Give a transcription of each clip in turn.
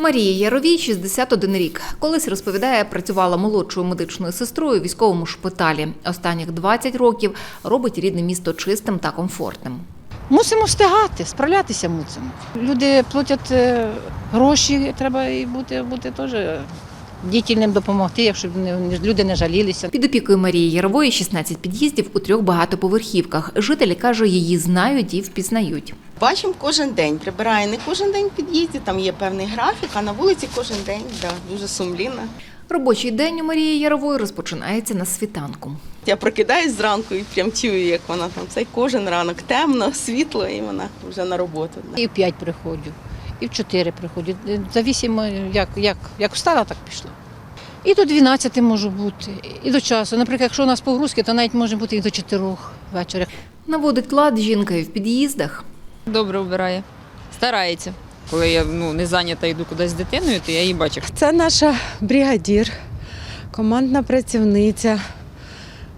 Марія Яровій 61 рік. Колись розповідає, працювала молодшою медичною сестрою у військовому шпиталі. Останніх 20 років робить рідне місто чистим та комфортним. Мусимо встигати, справлятися мусимо. Люди платять е, гроші, треба і бути, бути теж дітельним допомогти, якщо люди не жалілися. Під опікою Марії Ярової 16 під'їздів у трьох багатоповерхівках. Жителі каже, її знають і впізнають. Бачимо кожен день. Прибирає не кожен день в під'їзді, там є певний графік, а на вулиці кожен день да, дуже сумлінна. Робочий день у Марії Ярової розпочинається на світанку. Я прокидаюсь зранку і прям чую, як вона там цей кожен ранок темно, світло, і вона вже на роботу. І в п'ять приходжу, і в чотири приходжу. Е, Завісимо, як, як, як встала, так пішло. І до 12 можу бути, і до часу. Наприклад, якщо у нас погрузки, то навіть може бути і до 4 вечора. Наводить лад жінка і в під'їздах. Добре вбирає. Старається. Коли я ну, не зайнята йду кудись з дитиною, то я її бачу. Це наша бригадір, командна працівниця.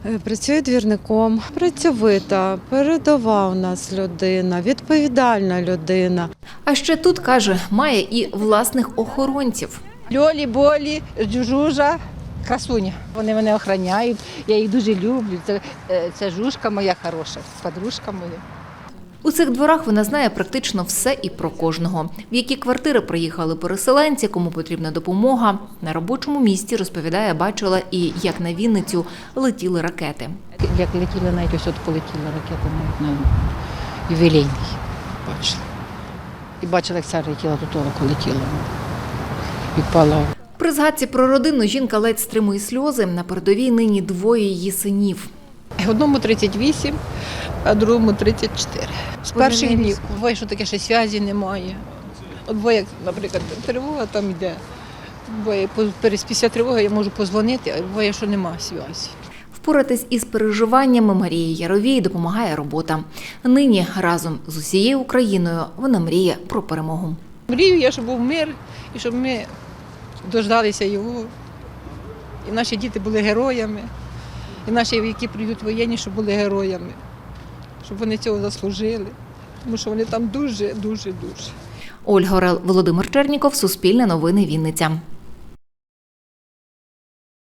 Е, Працює двірником, працьовита, передова у нас людина, відповідальна людина. А ще тут каже, має і власних охоронців. Льолі, болі, жужа, красуня. Вони мене охороняють, я їх дуже люблю. Це, е, це жужка моя хороша, подружка моя. У цих дворах вона знає практично все і про кожного. В які квартири приїхали переселенці, кому потрібна допомога. На робочому місці розповідає, бачила і як на Вінницю летіли ракети. Як летіла, навіть ось от полетіла ракета навіть на ювілейний. Бачила. І бачила, як ця летіла до того, полетіла. І впала. При згадці про родину жінка ледь стримує сльози. На передовій нині двоє її синів. Одному 38, а другому 34. З перших днів буває, що таке, що зв'язі немає. От буває, як, наприклад, тривога там йде. Буває, після тривоги я можу позвонити, а буває, що немає зв'язі. Впоратись із переживаннями Марії Яровій допомагає робота. Нині разом з усією Україною вона мріє про перемогу. Мрію я, щоб був мир і щоб ми дождалися його. І наші діти були героями, і наші, які прийдуть воєнні, щоб були героями, щоб вони цього заслужили. Тому що вони там дуже, дуже, дуже. Ольга Орел, Володимир Черніков, Суспільне новини Вінниця.